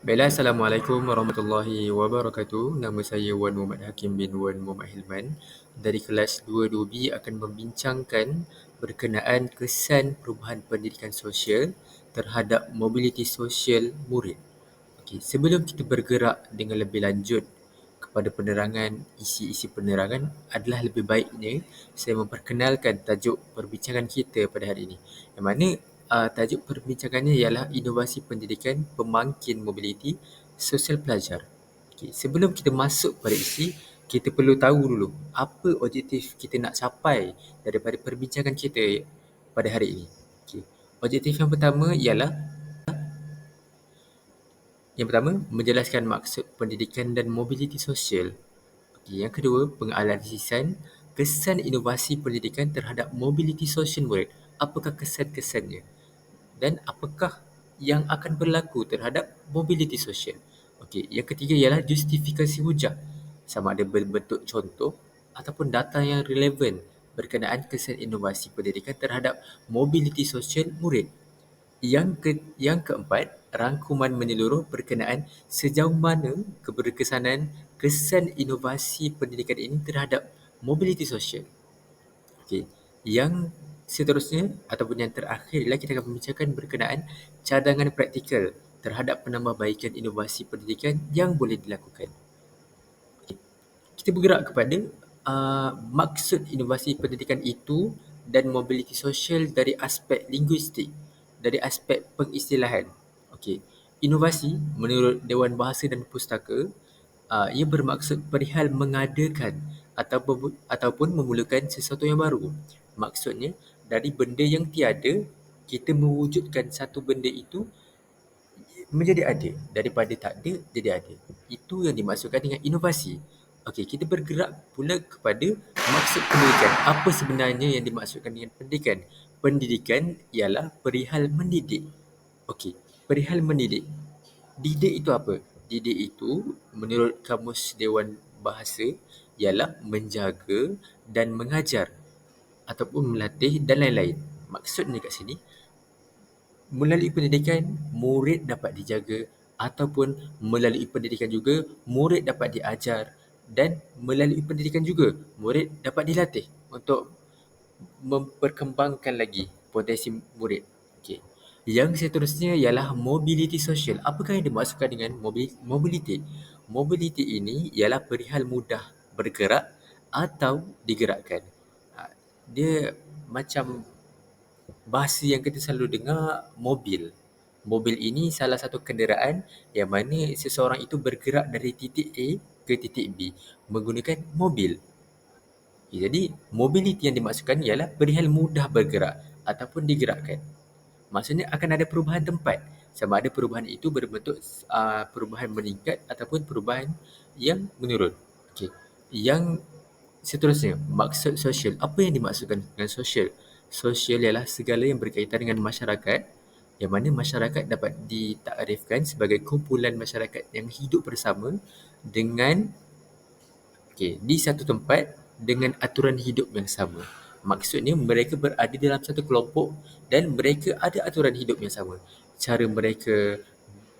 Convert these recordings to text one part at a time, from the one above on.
Baiklah, Assalamualaikum warahmatullahi wabarakatuh. Nama saya Wan Muhammad Hakim bin Wan Muhammad Hilman. Dari kelas 22B akan membincangkan berkenaan kesan perubahan pendidikan sosial terhadap mobiliti sosial murid. Okey, sebelum kita bergerak dengan lebih lanjut kepada penerangan isi-isi penerangan, adalah lebih baiknya saya memperkenalkan tajuk perbincangan kita pada hari ini. Yang mana uh, tajuk perbincangannya ialah inovasi pendidikan pemangkin mobiliti sosial pelajar. Okay. Sebelum kita masuk pada isi, kita perlu tahu dulu apa objektif kita nak capai daripada perbincangan kita pada hari ini. Okay. Objektif yang pertama ialah yang pertama, menjelaskan maksud pendidikan dan mobiliti sosial. Okay. Yang kedua, penganalisisan kesan inovasi pendidikan terhadap mobiliti sosial murid. Apakah kesan-kesannya? Dan apakah yang akan berlaku terhadap mobiliti sosial. Okey, yang ketiga ialah justifikasi hujah. Sama ada berbentuk contoh ataupun data yang relevan berkenaan kesan inovasi pendidikan terhadap mobiliti sosial murid. Yang ke, yang keempat, rangkuman menyeluruh berkenaan sejauh mana keberkesanan kesan inovasi pendidikan ini terhadap mobiliti sosial. Okey, yang Seterusnya ataupun yang terakhir ialah kita akan membincangkan berkenaan cadangan praktikal terhadap penambahbaikan inovasi pendidikan yang boleh dilakukan. Kita bergerak kepada uh, maksud inovasi pendidikan itu dan mobiliti sosial dari aspek linguistik, dari aspek pengistilahan. Okey. Inovasi menurut Dewan Bahasa dan Pustaka uh, ia bermaksud perihal mengadakan ataupun ataupun memulakan sesuatu yang baru. Maksudnya dari benda yang tiada, kita mewujudkan satu benda itu menjadi ada. Daripada tak ada, jadi ada. Itu yang dimaksudkan dengan inovasi. Okey, kita bergerak pula kepada maksud pendidikan. Apa sebenarnya yang dimaksudkan dengan pendidikan? Pendidikan ialah perihal mendidik. Okey, perihal mendidik. Didik itu apa? Didik itu menurut Kamus Dewan Bahasa ialah menjaga dan mengajar ataupun melatih dan lain-lain. Maksudnya kat sini, melalui pendidikan, murid dapat dijaga ataupun melalui pendidikan juga, murid dapat diajar dan melalui pendidikan juga, murid dapat dilatih untuk memperkembangkan lagi potensi murid. Okay. Yang seterusnya ialah mobiliti sosial. Apakah yang dimaksudkan dengan mobiliti? Mobiliti ini ialah perihal mudah bergerak atau digerakkan dia macam bahasa yang kita selalu dengar mobil. Mobil ini salah satu kenderaan yang mana seseorang itu bergerak dari titik A ke titik B menggunakan mobil. Jadi, mobiliti yang dimaksudkan ialah perihal mudah bergerak ataupun digerakkan. Maksudnya akan ada perubahan tempat. Sama ada perubahan itu berbentuk uh, perubahan meningkat ataupun perubahan yang menurun. Okay. Yang Seterusnya, maksud sosial. Apa yang dimaksudkan dengan sosial? Sosial ialah segala yang berkaitan dengan masyarakat yang mana masyarakat dapat ditakrifkan sebagai kumpulan masyarakat yang hidup bersama dengan okay, di satu tempat dengan aturan hidup yang sama. Maksudnya mereka berada dalam satu kelompok dan mereka ada aturan hidup yang sama. Cara mereka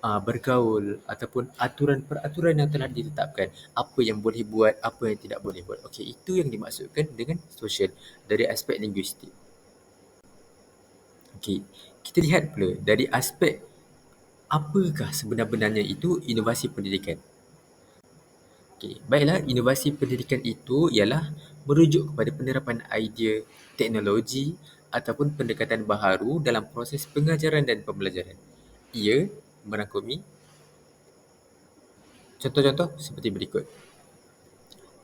uh, bergaul ataupun aturan peraturan yang telah ditetapkan. Apa yang boleh buat apa yang tidak boleh buat. Okey itu yang dimaksudkan dengan sosial dari aspek linguistik. Okey kita lihat pula dari aspek apakah sebenar-benarnya itu inovasi pendidikan. Okey baiklah inovasi pendidikan itu ialah merujuk kepada penerapan idea teknologi ataupun pendekatan baharu dalam proses pengajaran dan pembelajaran. Ia merangkumi contoh-contoh seperti berikut.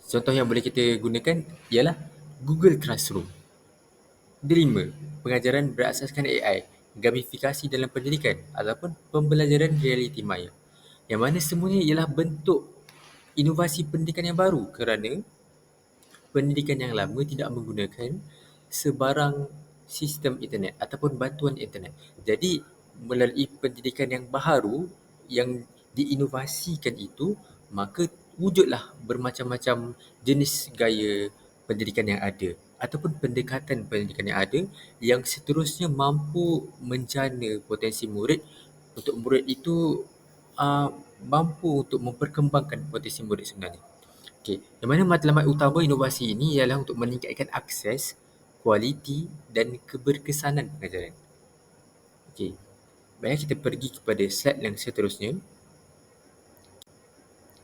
Contoh yang boleh kita gunakan ialah Google Classroom. Delima, pengajaran berasaskan AI, gamifikasi dalam pendidikan ataupun pembelajaran realiti maya. Yang mana semuanya ialah bentuk inovasi pendidikan yang baru kerana pendidikan yang lama tidak menggunakan sebarang sistem internet ataupun bantuan internet. Jadi melalui pendidikan yang baharu yang diinovasikan itu maka wujudlah bermacam-macam jenis gaya pendidikan yang ada ataupun pendekatan pendidikan yang ada yang seterusnya mampu menjana potensi murid untuk murid itu uh, mampu untuk memperkembangkan potensi murid sebenarnya. Okey, yang mana matlamat utama inovasi ini ialah untuk meningkatkan akses, kualiti dan keberkesanan pengajaran. Okey, baiklah kita pergi kepada slide yang seterusnya.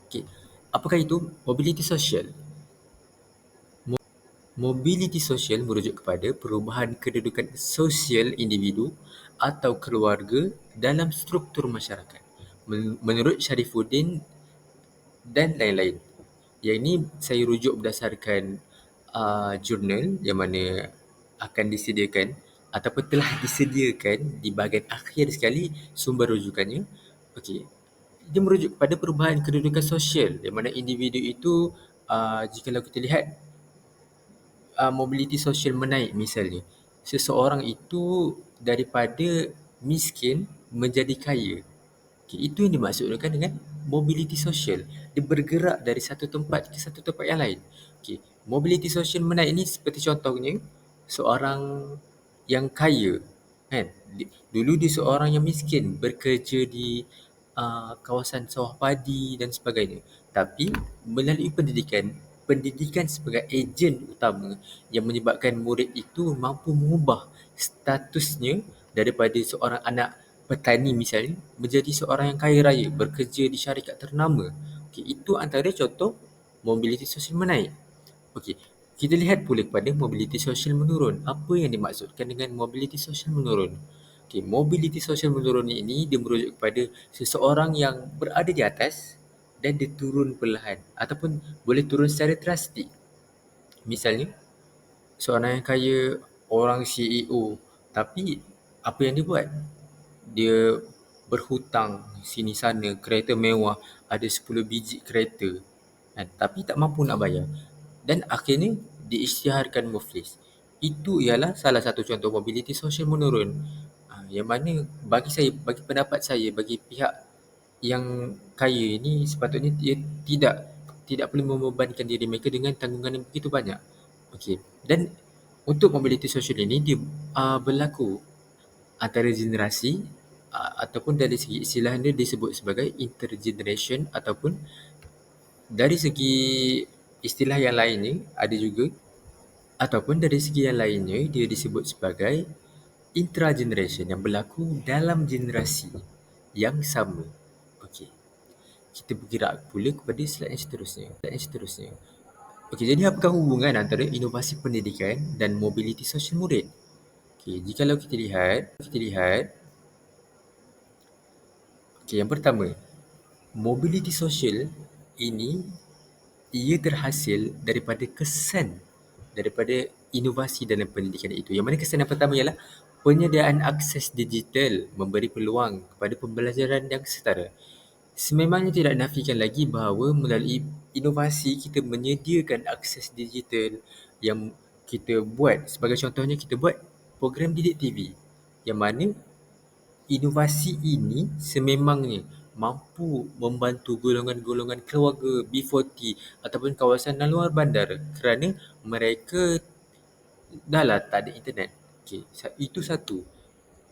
Okey, apakah itu mobiliti sosial? Mobiliti sosial merujuk kepada perubahan kedudukan sosial individu atau keluarga dalam struktur masyarakat. Menurut Sharifuddin dan lain-lain. Yang ini saya rujuk berdasarkan uh, jurnal yang mana akan disediakan ataupun telah disediakan di bahagian akhir sekali sumber rujukannya. Okey. Dia merujuk kepada perubahan kedudukan sosial yang mana individu itu uh, jika kita lihat uh, mobiliti sosial menaik misalnya. Seseorang itu daripada miskin menjadi kaya. Okay, itu yang dimaksudkan dengan mobiliti sosial. Dia bergerak dari satu tempat ke satu tempat yang lain. Okay. Mobiliti sosial menaik ini seperti contohnya seorang yang kaya. Kan? Dulu dia seorang yang miskin bekerja di uh, kawasan sawah padi dan sebagainya. Tapi melalui pendidikan, pendidikan sebagai ejen utama yang menyebabkan murid itu mampu mengubah statusnya daripada seorang anak petani misalnya menjadi seorang yang kaya raya bekerja di syarikat ternama. Okey, itu antara contoh mobiliti sosial menaik. Okey, kita lihat pula kepada mobiliti sosial menurun. Apa yang dimaksudkan dengan mobiliti sosial menurun? Okey, mobiliti sosial menurun ini dia merujuk kepada seseorang yang berada di atas dan dia turun perlahan ataupun boleh turun secara drastik. Misalnya, seorang yang kaya, orang CEO tapi apa yang dia buat? Dia berhutang sini sana, kereta mewah, ada 10 biji kereta kan? tapi tak mampu nak bayar. Dan akhirnya diisytiharkan muflis. Itu ialah salah satu contoh mobiliti sosial menurun. Ha, yang mana bagi saya, bagi pendapat saya, bagi pihak yang kaya ini sepatutnya dia tidak tidak perlu membebankan diri mereka dengan tanggungan yang begitu banyak. Okey. Dan untuk mobiliti sosial ini dia uh, berlaku antara generasi uh, ataupun dari segi istilah dia disebut sebagai intergeneration ataupun dari segi istilah yang lainnya ada juga ataupun dari segi yang lainnya dia disebut sebagai intrageneration yang berlaku dalam generasi yang sama kita bergerak pula kepada slide yang seterusnya. Slide yang seterusnya. Okey, jadi apakah hubungan antara inovasi pendidikan dan mobiliti sosial murid? Okey, jika kita lihat, kita lihat Okey, yang pertama, mobiliti sosial ini ia terhasil daripada kesan daripada inovasi dalam pendidikan itu. Yang mana kesan yang pertama ialah penyediaan akses digital memberi peluang kepada pembelajaran yang setara. Sememangnya tidak nafikan lagi bahawa melalui inovasi kita menyediakan akses digital yang kita buat. Sebagai contohnya kita buat program didik TV yang mana inovasi ini sememangnya mampu membantu golongan-golongan keluarga B40 ataupun kawasan luar bandar kerana mereka dah lah tak ada internet. Okay, itu satu.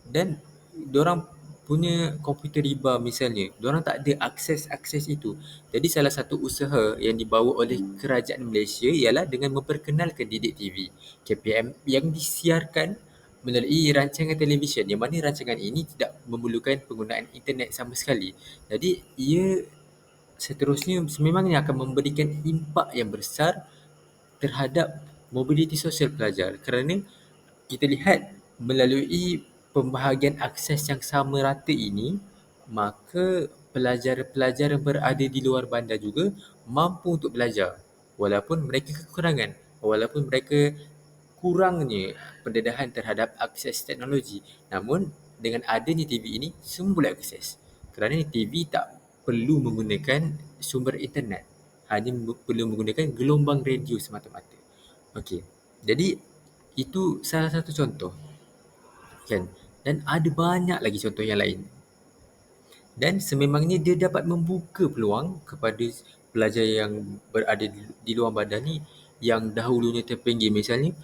Dan diorang punya komputer riba misalnya, orang tak ada akses-akses itu. Jadi salah satu usaha yang dibawa oleh kerajaan Malaysia ialah dengan memperkenalkan Didik TV KPM yang disiarkan melalui rancangan televisyen. Yang mana rancangan ini tidak memerlukan penggunaan internet sama sekali. Jadi ia seterusnya sememangnya akan memberikan impak yang besar terhadap mobiliti sosial pelajar. Kerana kita lihat melalui pembahagian akses yang sama rata ini, maka pelajar-pelajar yang berada di luar bandar juga mampu untuk belajar. Walaupun mereka kekurangan, walaupun mereka kurangnya pendedahan terhadap akses teknologi. Namun dengan adanya TV ini, semua boleh akses. Kerana TV tak perlu menggunakan sumber internet. Hanya perlu menggunakan gelombang radio semata-mata. Okey. Jadi itu salah satu contoh. Kan? dan ada banyak lagi contoh yang lain. Dan sememangnya dia dapat membuka peluang kepada pelajar yang berada di luar badan ni yang dahulunya terpinggir misalnya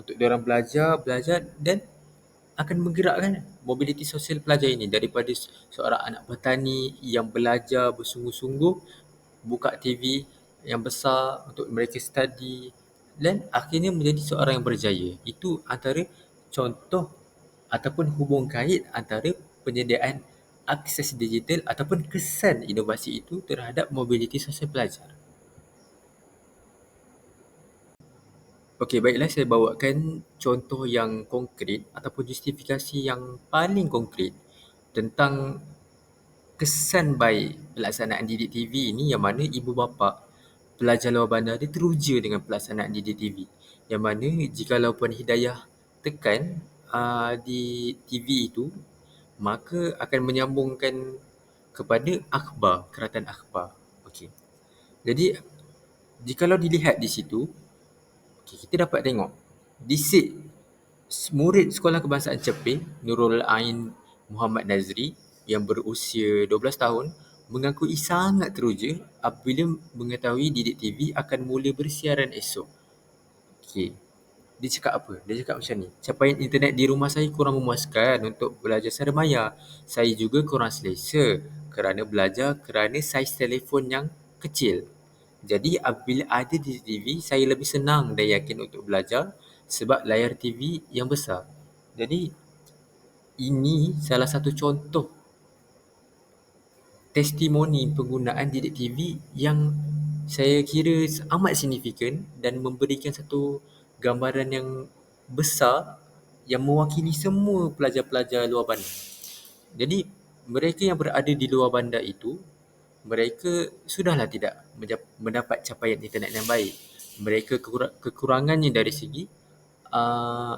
untuk dia orang belajar, belajar dan akan menggerakkan mobiliti sosial pelajar ini daripada seorang anak petani yang belajar bersungguh-sungguh, buka TV yang besar untuk mereka study dan akhirnya menjadi seorang yang berjaya. Itu antara contoh ataupun hubung kait antara penyediaan akses digital ataupun kesan inovasi itu terhadap mobiliti sosial pelajar. Okey, baiklah saya bawakan contoh yang konkret ataupun justifikasi yang paling konkret tentang kesan baik pelaksanaan didik TV ini yang mana ibu bapa pelajar luar bandar dia teruja dengan pelaksanaan didik TV. Yang mana jikalau Puan Hidayah tekan uh, di TV itu, maka akan menyambungkan kepada akhbar, keratan akhbar. Okey. Jadi, jikalau dilihat di situ, Okay, kita dapat tengok disik murid Sekolah Kebangsaan Cepih Nurul Ain Muhammad Nazri yang berusia 12 tahun mengakui sangat teruja apabila mengetahui Didik TV akan mula bersiaran esok. Okey. Dia cakap apa? Dia cakap macam ni. Capaian internet di rumah saya kurang memuaskan untuk belajar secara maya. Saya juga kurang selesa kerana belajar kerana saiz telefon yang kecil. Jadi apabila ada di TV, saya lebih senang dan yakin untuk belajar sebab layar TV yang besar. Jadi ini salah satu contoh testimoni penggunaan didik TV yang saya kira amat signifikan dan memberikan satu gambaran yang besar yang mewakili semua pelajar-pelajar luar bandar. Jadi mereka yang berada di luar bandar itu mereka sudahlah tidak mendapat capaian internet yang baik. Mereka kekurangannya dari segi uh,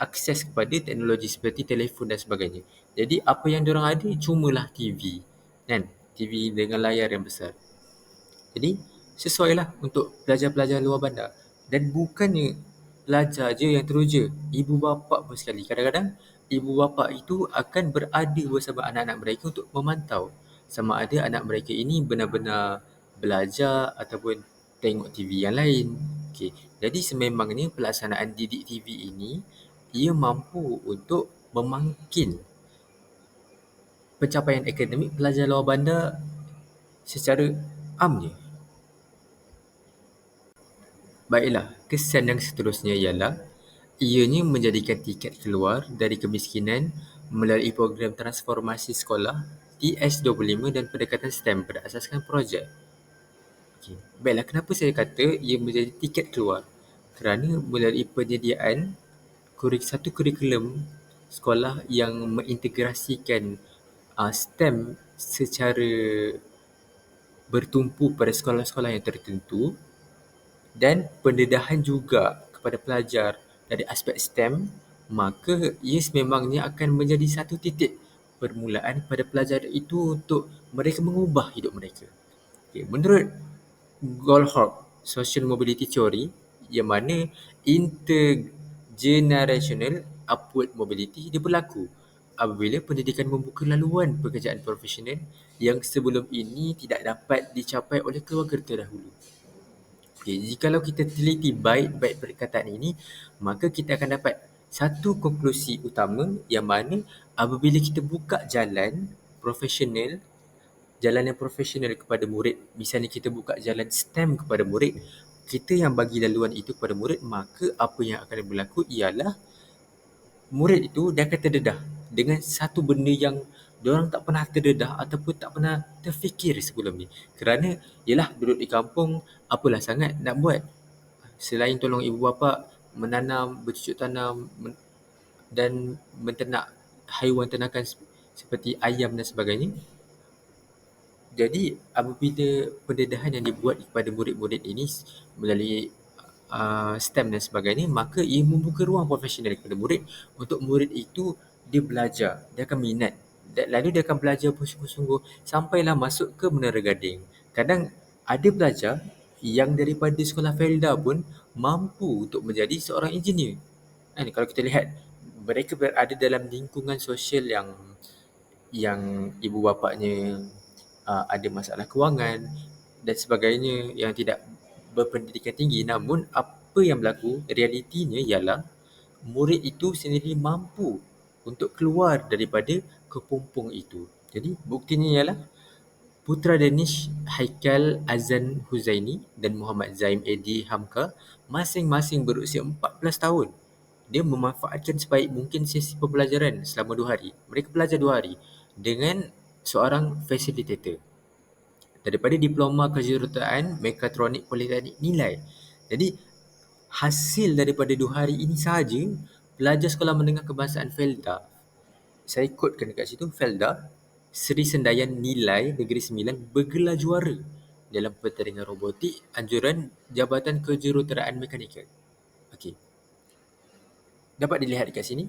akses kepada teknologi seperti telefon dan sebagainya. Jadi apa yang diorang ada cumalah TV. Kan? TV dengan layar yang besar. Jadi sesuailah untuk pelajar-pelajar luar bandar. Dan bukannya pelajar je yang teruja. Ibu bapa pun sekali. Kadang-kadang ibu bapa itu akan berada bersama anak-anak mereka untuk memantau sama ada anak mereka ini benar-benar belajar ataupun tengok TV yang lain. Okay. Jadi sememangnya pelaksanaan didik TV ini ia mampu untuk memangkin pencapaian akademik pelajar luar bandar secara amnya. Baiklah, kesan yang seterusnya ialah ianya menjadikan tiket keluar dari kemiskinan melalui program transformasi sekolah TS25 dan pendekatan STEM berdasarkan projek. Okay. Baiklah, kenapa saya kata ia menjadi tiket keluar? Kerana melalui penyediaan kurik satu kurikulum sekolah yang mengintegrasikan uh, STEM secara bertumpu pada sekolah-sekolah yang tertentu dan pendedahan juga kepada pelajar dari aspek STEM, maka ia sememangnya akan menjadi satu titik permulaan pada pelajar itu untuk mereka mengubah hidup mereka. Okay. Menurut Goldhawk Social Mobility Theory yang mana intergenerational upward mobility dia berlaku apabila pendidikan membuka laluan pekerjaan profesional yang sebelum ini tidak dapat dicapai oleh keluarga terdahulu. Okay, jikalau kita teliti baik-baik perkataan ini, maka kita akan dapat satu konklusi utama yang mana apabila kita buka jalan profesional, jalan yang profesional kepada murid, misalnya kita buka jalan STEM kepada murid, kita yang bagi laluan itu kepada murid, maka apa yang akan berlaku ialah murid itu dia akan terdedah dengan satu benda yang diorang tak pernah terdedah ataupun tak pernah terfikir sebelum ni. Kerana ialah duduk di kampung, apalah sangat nak buat. Selain tolong ibu bapa menanam, bercucuk tanam dan menternak haiwan ternakan seperti ayam dan sebagainya. Jadi apabila pendedahan yang dibuat kepada murid-murid ini melalui uh, STEM dan sebagainya, maka ia membuka ruang profesional kepada murid untuk murid itu dia belajar, dia akan minat. Lalu dia akan belajar bersungguh-sungguh sampailah masuk ke Menara Gading. Kadang ada pelajar yang daripada sekolah Felda pun mampu untuk menjadi seorang engineer. Kan kalau kita lihat mereka berada dalam lingkungan sosial yang yang ibu bapanya uh, ada masalah kewangan dan sebagainya yang tidak berpendidikan tinggi namun apa yang berlaku realitinya ialah murid itu sendiri mampu untuk keluar daripada kepompong itu. Jadi buktinya ialah Putra Danish Haikal Azan Huzaini dan Muhammad Zaim Edi Hamka masing-masing berusia 14 tahun. Dia memanfaatkan sebaik mungkin sesi pembelajaran selama dua hari. Mereka belajar dua hari dengan seorang facilitator. Daripada Diploma Kejuruteraan Mekatronik Politeknik Nilai. Jadi hasil daripada dua hari ini sahaja pelajar sekolah menengah kebangsaan Felda saya kotkan dekat situ Felda Seri Sendayan Nilai Negeri Sembilan bergelar juara dalam pertandingan robotik anjuran Jabatan Kejuruteraan Mekanikal. Okey. Dapat dilihat dekat sini,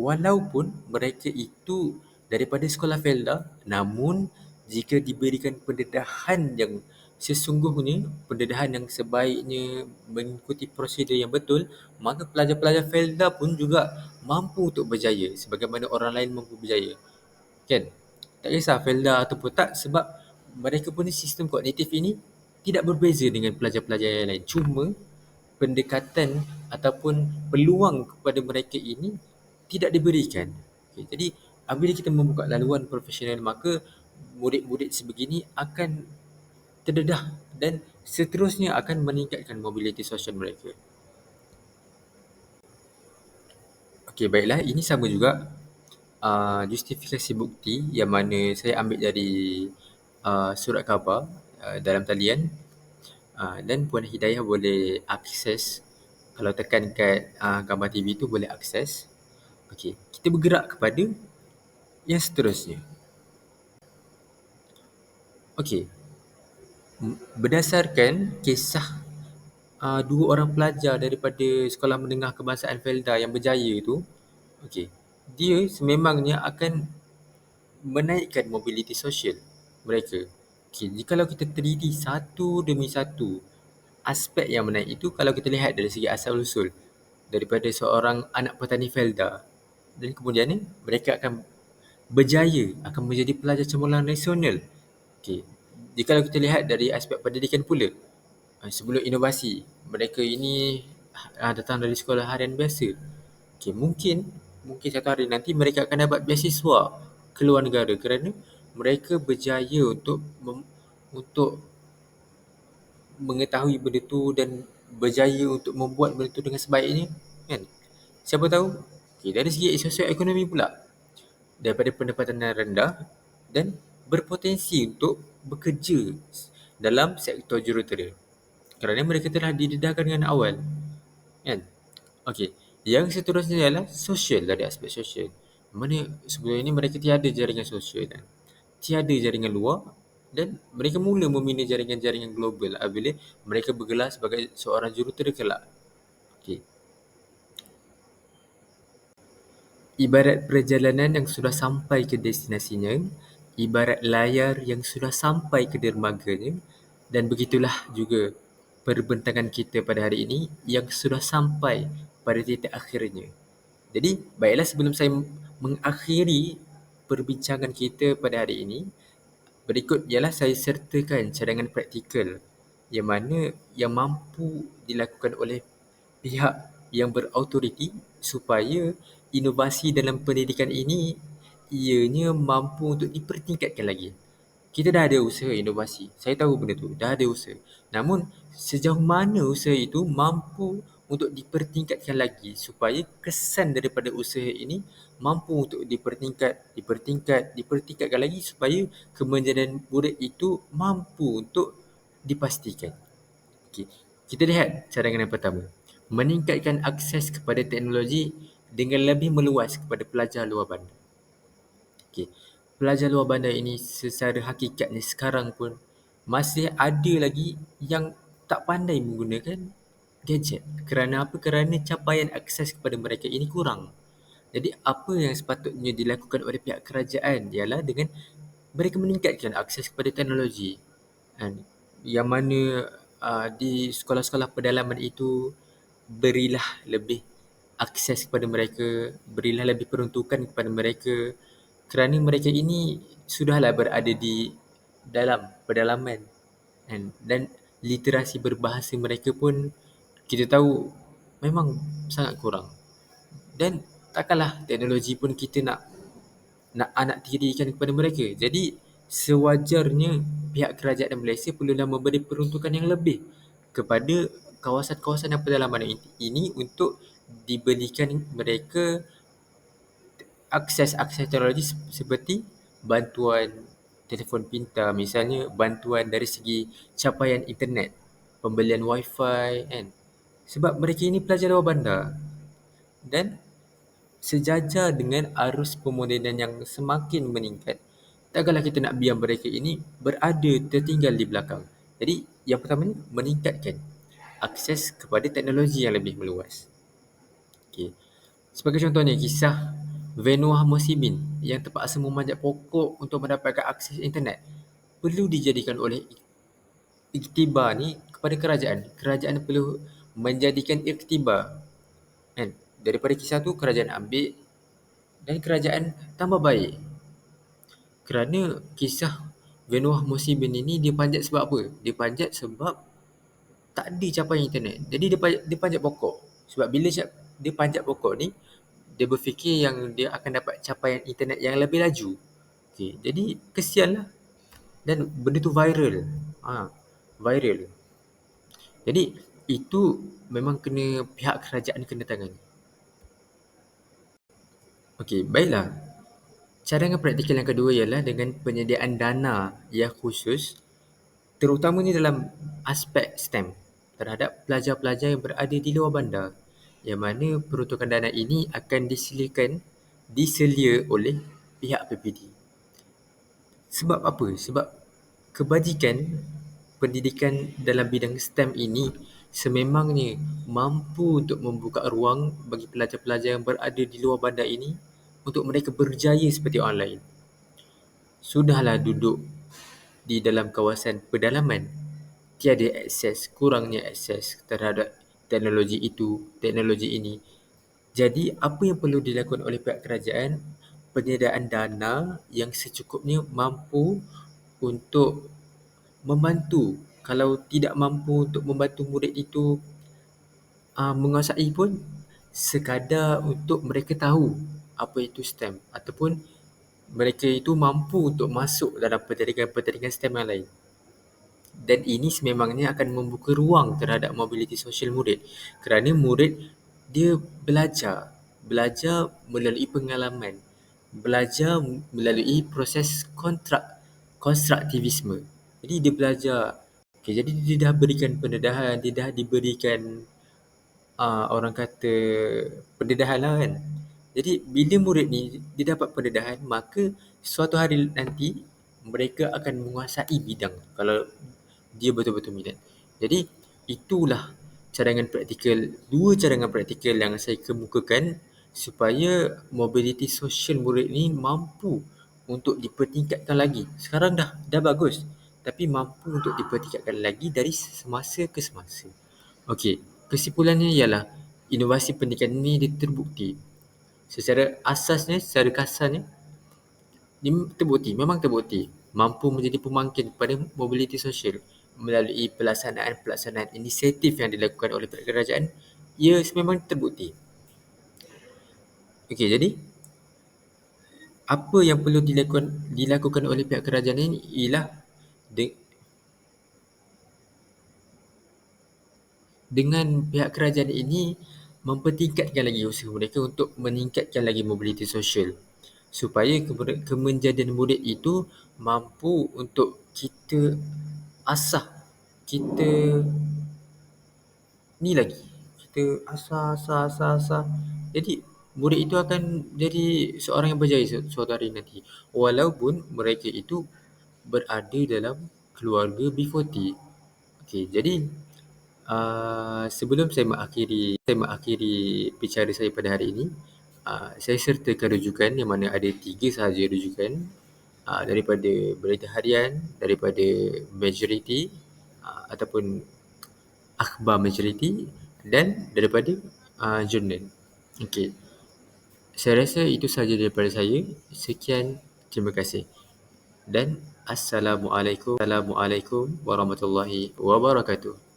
walaupun mereka itu daripada sekolah Felda, namun jika diberikan pendedahan yang sesungguhnya, pendedahan yang sebaiknya mengikuti prosedur yang betul, maka pelajar-pelajar Felda pun juga mampu untuk berjaya sebagaimana orang lain mampu berjaya. Kan? Tak kisah Felda ataupun tak sebab mereka punya sistem kognitif ini tidak berbeza dengan pelajar-pelajar yang lain. Cuma pendekatan ataupun peluang kepada mereka ini tidak diberikan. Okay, jadi apabila kita membuka laluan profesional maka murid-murid sebegini akan terdedah dan seterusnya akan meningkatkan mobiliti sosial mereka. Okey, baiklah. Ini sama juga uh, justifikasi bukti yang mana saya ambil dari uh, surat khabar uh, dalam talian uh, dan Puan Hidayah boleh akses kalau tekan kat uh, gambar TV tu boleh akses. Okey, kita bergerak kepada yang seterusnya. Okey. Berdasarkan kisah uh, dua orang pelajar daripada Sekolah Menengah Kebangsaan Felda yang berjaya itu, okey dia sememangnya akan menaikkan mobiliti sosial mereka. Okay, jikalau kita teliti satu demi satu aspek yang menaik itu kalau kita lihat dari segi asal usul daripada seorang anak petani Felda dan kemudian mereka akan berjaya akan menjadi pelajar cemerlang nasional. Okay. Jikalau kita lihat dari aspek pendidikan pula ah, sebelum inovasi mereka ini ah, datang dari sekolah harian biasa. Okay, mungkin mungkin satu hari nanti mereka akan dapat beasiswa ke luar negara kerana mereka berjaya untuk mem- untuk mengetahui benda tu dan berjaya untuk membuat benda tu dengan sebaiknya kan? Siapa tahu? Okay, dari segi sosioekonomi pula. Daripada pendapatan yang rendah dan berpotensi untuk bekerja dalam sektor jurutera kerana mereka telah didedahkan dengan awal kan? Okey yang seterusnya ialah sosial dari aspek sosial. Mana sebelum ini mereka tiada jaringan sosial dan tiada jaringan luar dan mereka mula membina jaringan-jaringan global apabila mereka bergelar sebagai seorang jurutera kelak. Okey. Ibarat perjalanan yang sudah sampai ke destinasinya, ibarat layar yang sudah sampai ke dermaganya dan begitulah juga perbentangan kita pada hari ini yang sudah sampai pada titik akhirnya. Jadi, baiklah sebelum saya mengakhiri perbincangan kita pada hari ini, berikut ialah saya sertakan cadangan praktikal yang mana yang mampu dilakukan oleh pihak yang berautoriti supaya inovasi dalam pendidikan ini ianya mampu untuk dipertingkatkan lagi. Kita dah ada usaha inovasi. Saya tahu benda tu, dah ada usaha. Namun, sejauh mana usaha itu mampu untuk dipertingkatkan lagi supaya kesan daripada usaha ini mampu untuk dipertingkat, dipertingkat, dipertingkatkan lagi supaya kemenjadian murid itu mampu untuk dipastikan. Okay. Kita lihat cadangan yang pertama. Meningkatkan akses kepada teknologi dengan lebih meluas kepada pelajar luar bandar. Okay. Pelajar luar bandar ini secara hakikatnya sekarang pun masih ada lagi yang tak pandai menggunakan gadget. Kerana apa? Kerana capaian akses kepada mereka ini kurang. Jadi apa yang sepatutnya dilakukan oleh pihak kerajaan ialah dengan mereka meningkatkan akses kepada teknologi. Dan yang mana uh, di sekolah-sekolah pedalaman itu berilah lebih akses kepada mereka, berilah lebih peruntukan kepada mereka kerana mereka ini sudahlah berada di dalam pedalaman dan, dan literasi berbahasa mereka pun kita tahu memang sangat kurang. Dan takkanlah teknologi pun kita nak nak anak tirikan kepada mereka. Jadi sewajarnya pihak kerajaan Malaysia perlulah memberi peruntukan yang lebih kepada kawasan-kawasan dan pedalaman ini untuk diberikan mereka akses-akses teknologi seperti bantuan telefon pintar misalnya bantuan dari segi capaian internet pembelian wifi kan? Sebab mereka ini pelajar luar bandar. Dan sejajar dengan arus pemodenan yang semakin meningkat takkanlah kita nak biar mereka ini berada tertinggal di belakang. Jadi yang pertama ni meningkatkan akses kepada teknologi yang lebih meluas. Okey. Sebagai contohnya kisah Venua Musimin yang terpaksa memanjat pokok untuk mendapatkan akses internet perlu dijadikan oleh iktibar ni kepada kerajaan. Kerajaan perlu menjadikan iktibar kan daripada kisah tu kerajaan ambil dan kerajaan tambah baik. Kerana kisah Venua Musimin ini dia panjat sebab apa? Dia panjat sebab tak ada capaian internet. Jadi dia panjat, dia panjat pokok. Sebab bila dia panjat pokok ni, dia berfikir yang dia akan dapat capaian internet yang lebih laju. Okay. Jadi kesianlah. Dan benda tu viral. Ha, viral. Jadi itu memang kena pihak kerajaan kena tangan. Okey, baiklah. Cadangan praktikal yang kedua ialah dengan penyediaan dana yang khusus terutamanya dalam aspek STEM terhadap pelajar-pelajar yang berada di luar bandar yang mana peruntukan dana ini akan disediakan diselia oleh pihak PPD. Sebab apa? Sebab kebajikan pendidikan dalam bidang STEM ini sememangnya mampu untuk membuka ruang bagi pelajar-pelajar yang berada di luar bandar ini untuk mereka berjaya seperti orang lain. Sudahlah duduk di dalam kawasan pedalaman, tiada akses, kurangnya akses terhadap teknologi itu, teknologi ini. Jadi apa yang perlu dilakukan oleh pihak kerajaan? Penyediaan dana yang secukupnya mampu untuk membantu. Kalau tidak mampu untuk membantu murid itu uh, menguasai pun sekadar untuk mereka tahu apa itu STEM ataupun mereka itu mampu untuk masuk dalam pertandingan-pertandingan STEM yang lain dan ini sememangnya akan membuka ruang terhadap mobiliti sosial murid. Kerana murid dia belajar belajar melalui pengalaman belajar melalui proses kontrak konstruktivisme. Jadi dia belajar. Okay, jadi dia dah berikan pendedahan dia dah diberikan uh, orang kata pendedahan lah kan. Jadi bila murid ni dia dapat pendedahan maka suatu hari nanti mereka akan menguasai bidang. Kalau dia betul-betul minat. Jadi itulah cadangan praktikal, dua cadangan praktikal yang saya kemukakan supaya mobiliti sosial murid ni mampu untuk dipertingkatkan lagi. Sekarang dah dah bagus tapi mampu untuk dipertingkatkan lagi dari semasa ke semasa. Okey, kesimpulannya ialah inovasi pendidikan ini dia terbukti secara asasnya, secara kasarnya ini terbukti, memang terbukti mampu menjadi pemangkin pada mobiliti sosial melalui pelaksanaan-pelaksanaan inisiatif yang dilakukan oleh pihak kerajaan ia memang terbukti. Okey, jadi apa yang perlu dilakukan dilakukan oleh pihak kerajaan ini ialah de, dengan pihak kerajaan ini mempertingkatkan lagi usaha mereka untuk meningkatkan lagi mobiliti sosial supaya kemenjadian murid itu mampu untuk kita asah. Kita ni lagi. Kita asah asah asah asah. Jadi murid itu akan jadi seorang yang berjaya suatu hari nanti. Walaupun mereka itu berada dalam keluarga B40 okey jadi uh, sebelum saya mengakhiri saya mengakhiri bicara saya pada hari ini uh, saya sertakan rujukan yang mana ada tiga sahaja rujukan uh, daripada berita harian, daripada majoriti uh, ataupun akhbar majoriti dan daripada uh, jurnal. Okey. Saya rasa itu sahaja daripada saya. Sekian, terima kasih. Dan Assalamualaikum. Assalamualaikum warahmatullahi wabarakatuh.